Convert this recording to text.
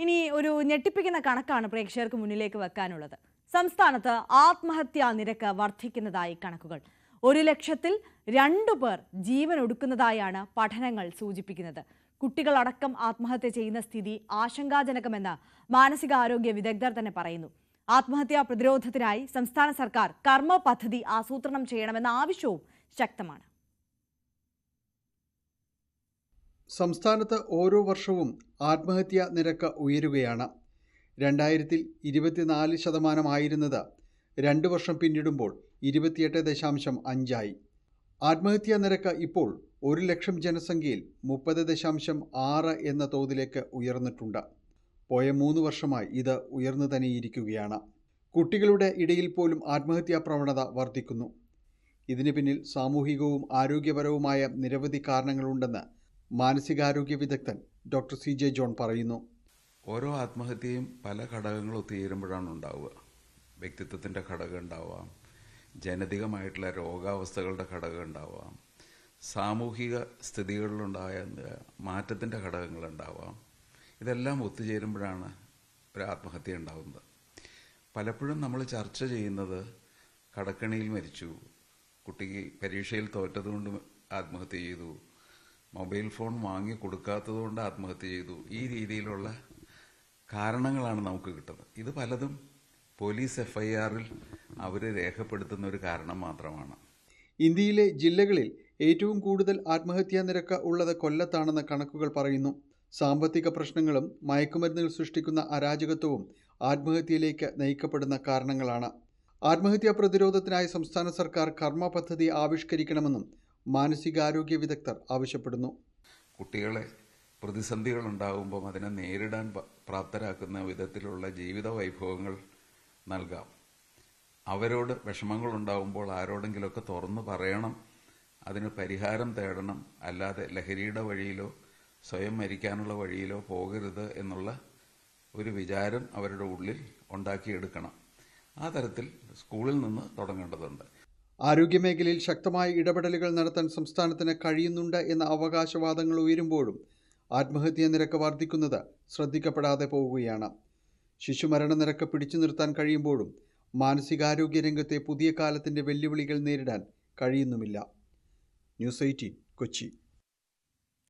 ഇനി ഒരു ഞെട്ടിപ്പിക്കുന്ന കണക്കാണ് പ്രേക്ഷകർക്ക് മുന്നിലേക്ക് വെക്കാനുള്ളത്. സംസ്ഥാനത്ത് ആത്മഹത്യാ നിരക്ക് വർദ്ധിക്കുന്നതായി കണക്കുകൾ. ഒരു ലക്ഷത്തിൽ രണ്ടു പേർ ജീവൻ ഒടുക്കുന്നതായാണ് പഠനങ്ങൾ സൂചിപ്പിക്കുന്നത്. കുട്ടികളടക്കം ആത്മഹത്യ ചെയ്യുന്ന സ്ഥിതി ആശങ്കാജനകമെന്ന് മാനസികാരോഗ്യ വിദഗ്ധർ തന്നെ പറയുന്നു. ആത്മഹത്യാ പ്രതിരോധത്തിനായി സംസ്ഥാന സർക്കാർ കർമ്മ പദ്ധതി ആസൂത്രണം ചെയ്യണമെന്ന ആവശ്യവും ശക്തമാണ്. സംസ്ഥാനത്ത് ഓരോ വർഷവും ആത്മഹത്യാ നിരക്ക് ഉയരുകയാണ്. രണ്ടായിരത്തിൽ ഇരുപത്തിനാല് ശതമാനമായിരുന്നത് രണ്ട് വർഷം പിന്നിടുമ്പോൾ ഇരുപത്തിയെട്ട് ദശാംശം അഞ്ചായി. ആത്മഹത്യാ നിരക്ക് ഇപ്പോൾ ഒരു ലക്ഷം ജനസംഖ്യയിൽ മുപ്പത് ദശാംശം ആറ് എന്ന തോതിലേക്ക് ഉയർന്നിട്ടുണ്ട്. പോയ മൂന്ന് വർഷമായി ഇത് ഉയർന്നു തന്നെയിരിക്കുകയാണ്. കുട്ടികളുടെ ഇടയിൽ പോലും ആത്മഹത്യാ പ്രവണത വർദ്ധിക്കുന്നു. ഇതിന് പിന്നിൽ സാമൂഹികവും ആരോഗ്യപരവുമായ നിരവധി കാരണങ്ങളുണ്ടെന്ന് മാനസികാരോഗ്യ വിദഗ്ധൻ ഡോക്ടർ സി ജെ ജോൺ പറയുന്നു. ഓരോ ആത്മഹത്യയും പല ഘടകങ്ങൾ ഒത്തുചേരുമ്പോഴാണ് ഉണ്ടാവുക. വ്യക്തിത്വത്തിന്റെ ഘടകം ഉണ്ടാവാം. ജനതികമായിട്ടുള്ള രോഗാവസ്ഥകളുടെ ഘടകം ഉണ്ടാവാം. സാമൂഹിക സ്ഥിതികളിലുണ്ടായ മാറ്റത്തിന്റെ ഘടകങ്ങളുണ്ടാവാം ഇതെല്ലാം ഒത്തുചേരുമ്പോഴാണ് ഒരു ആത്മഹത്യ ഉണ്ടാകുന്നത് പലപ്പോഴും നമ്മൾ ചർച്ച ചെയ്യുന്നത് കടക്കണിയിൽ മരിച്ചു കുട്ടിക്ക് പരീക്ഷയിൽ തോറ്റതുകൊണ്ട് ആത്മഹത്യ ചെയ്തു മൊബൈൽ ഫോൺ വാങ്ങി കൊടുക്കാത്തതുകൊണ്ട് ആത്മഹത്യ ചെയ്തു. ഈ രീതിയിലുള്ള കാരണങ്ങളാണ് നമുക്ക് കിട്ടുന്നത്. ഇത് പലതും പോലീസ് എഫ്ഐആറിൽ അവർ രേഖപ്പെടുത്തുന്ന ഒരു കാരണം മാത്രമാണ്. ഇന്ത്യയിലെ ജില്ലകളിൽ ഏറ്റവും കൂടുതൽ ആത്മഹത്യാ നിരക്ക് ഉള്ളത് കൊല്ലത്താണെന്ന് കണക്കുകൾ പറയുന്നു. സാമ്പത്തിക പ്രശ്നങ്ങളും മയക്കുമരുന്നുകൾ സൃഷ്ടിക്കുന്ന അരാജകത്വവും ആത്മഹത്യയിലേക്ക് നയിക്കപ്പെടുന്ന കാരണങ്ങളാണ്. ആത്മഹത്യാ പ്രതിരോധത്തിനായി സംസ്ഥാന സർക്കാർ കർമ്മ പദ്ധതി ആവിഷ്കരിക്കണമെന്നും മാനസികാരോഗ്യ വിദഗ്ധർ ആവശ്യപ്പെടുന്നു. കുട്ടികളെ പ്രതിസന്ധികൾ ഉണ്ടാകുമ്പം അതിനെ നേരിടാൻ പ്രാപ്തരാക്കുന്ന വിധത്തിലുള്ള ജീവിത വൈഭവങ്ങൾ നൽകാം. അവരോട് വിഷമങ്ങൾ ഉണ്ടാകുമ്പോൾ ആരോടെങ്കിലുമൊക്കെ തുറന്നു പറയണം. അതിന് പരിഹാരം തേടണം. അല്ലാതെ ലഹരിയുടെ വഴിയിലോ സ്വയം മരിക്കാനുള്ള വഴിയിലോ പോകരുത് എന്നുള്ള ഒരു വിചാരം അവരുടെ ഉള്ളിൽ ഉണ്ടാക്കിയെടുക്കണം. ആ തരത്തിൽ സ്കൂളിൽ നിന്ന് തുടങ്ങേണ്ടതുണ്ട്. ആരോഗ്യമേഖലയിൽ ശക്തമായ ഇടപെടലുകൾ നടത്താൻ സംസ്ഥാനത്തിന് കഴിയുന്നുണ്ട് എന്ന അവകാശവാദങ്ങൾ ഉയരുമ്പോഴും ആത്മഹത്യാ നിരക്ക് വർദ്ധിക്കുന്നത് ശ്രദ്ധിക്കപ്പെടാതെ പോവുകയാണ്. ശിശുമരണ നിരക്ക് പിടിച്ചു നിർത്താൻ കഴിയുമ്പോഴും മാനസികാരോഗ്യ രംഗത്തെ പുതിയ കാലത്തിന്റെ വെല്ലുവിളികൾ നേരിടാൻ കഴിയുന്നുമില്ല. News eighteen Kochi.